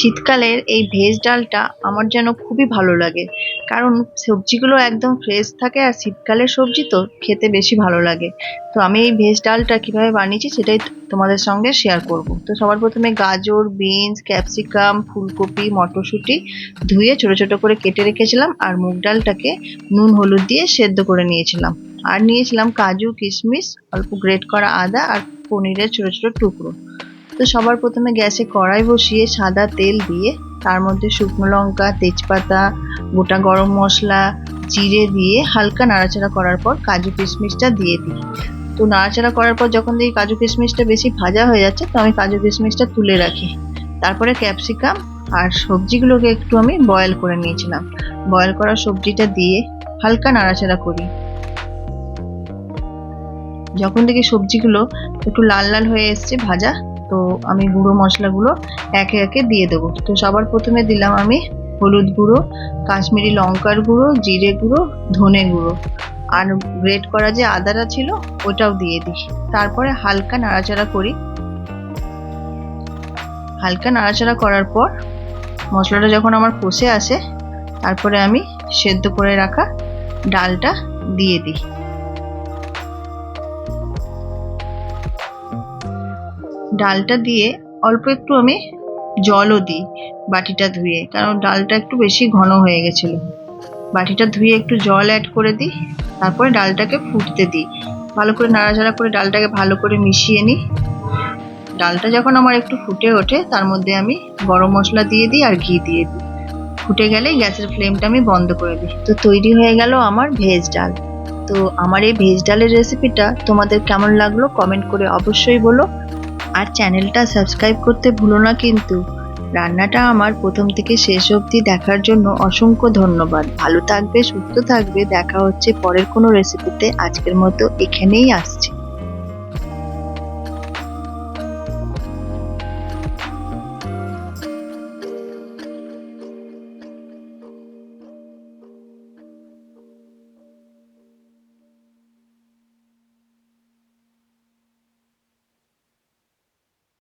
শীতকালের এই ভেজ ডালটা আমার যেন খুবই ভালো লাগে। কারণ সবজিগুলো একদম ফ্রেশ থাকে আর শীতকালের সবজি তো খেতে বেশি ভালো লাগে। তো আমি এই ভেজ ডালটা কীভাবে বানিয়েছি সেটাই তোমাদের সঙ্গে শেয়ার করব। তো সবার প্রথমে গাজর বিনস ক্যাপসিকাম ফুলকপি, মটরশুঁটি ধুয়ে ছোট ছোট করে কেটে রেখেছিলাম আর মুগ ডালটাকে নুন, হলুদ দিয়ে সেদ্ধ করে নিয়েছিলাম। আর নিয়েছিলাম কাজু, কিশমিশ, অল্প গ্রেট করা আদা আর পনিরের ছোট ছোট টুকরো। তো সবার প্রথমে গ্যাসে কড়াই বসিয়ে সাদা তেল দিয়ে তার মধ্যে শুকনো লঙ্কা, তেজপাতা, গোটা গরম মশলা, জিরে দিয়ে হালকা নাড়াচাড়া করার পর কাজু কিশমিশটা দিয়ে দিই। তো নাড়াচাড়া করার পর যখন দেখি কাজু কিশমিশটা বেশি ভাজা হয়ে যাচ্ছে, তো আমি কাজু কিশমিশটা তুলে রাখি। তারপরে ক্যাপসিকাম আর সবজিগুলোকে একটু আমি বয়েল করে নিয়েছিলাম। বয়েল করা সবজিটা দিয়ে হালকা নাড়াচাড়া করি। যখন দেখি সবজিগুলো একটু লাল লাল হয়ে এসছে ভাজা তো আমি গুঁড়ো মশলাগুলো একে একে দিয়ে দেবো। তো সবার প্রথমে দিলাম আমি হলুদ গুঁড়ো, কাশ্মীরি লঙ্কার গুঁড়ো, জিরে গুঁড়ো, ধনে গুঁড়ো। আর গ্রেট করা যে আদাটা ছিল, ওটাও দিয়ে দিই। তারপরে হালকা নাড়াচাড়া করি। হালকা নাড়াচাড়া করার পর মশলাটা যখন আমার কষে আসে, তারপরে আমি সেদ্ধ করে রাখা ডালটা দিয়ে দিই। ডালটা দিয়ে অল্প একটু আমি জলও দিই বাটিটা ধুয়ে, কারণ ডালটা একটু বেশি ঘন হয়ে গেছিল। বাটিটা ধুয়ে একটু জল অ্যাড করে দিই, তারপরে ডালটাকে ফুটতে দিই। ভালো করে নাড়াচাড়া করে ডালটাকে ভালো করে মিশিয়ে নিই। ডালটা যখন আমার একটু ফুটে ওঠে, তার মধ্যে আমি গরম মশলা দিয়ে দিই আর ঘি দিয়ে দিই। ফুটে গেলেই গ্যাসের ফ্লেমটা আমি বন্ধ করে দিই। তো তৈরি হয়ে গেল আমার ভেজ ডাল। তো আমার এই ভেজ ডালের রেসিপিটা তোমাদের কেমন লাগল কমেন্ট করে অবশ্যই বলো। আর চ্যানেলটা সাবস্ক্রাইব করতে ভুলো না কিন্তু। রান্নাটা আমার প্রথম থেকে শেষ অবধি দেখার জন্য অসংখ্য ধন্যবাদ। ভালো থাকবে, সুস্থ থাকবে। দেখা হচ্ছে পরের কোনো রেসিপিতে আজকের মতো এখানেই আসছি।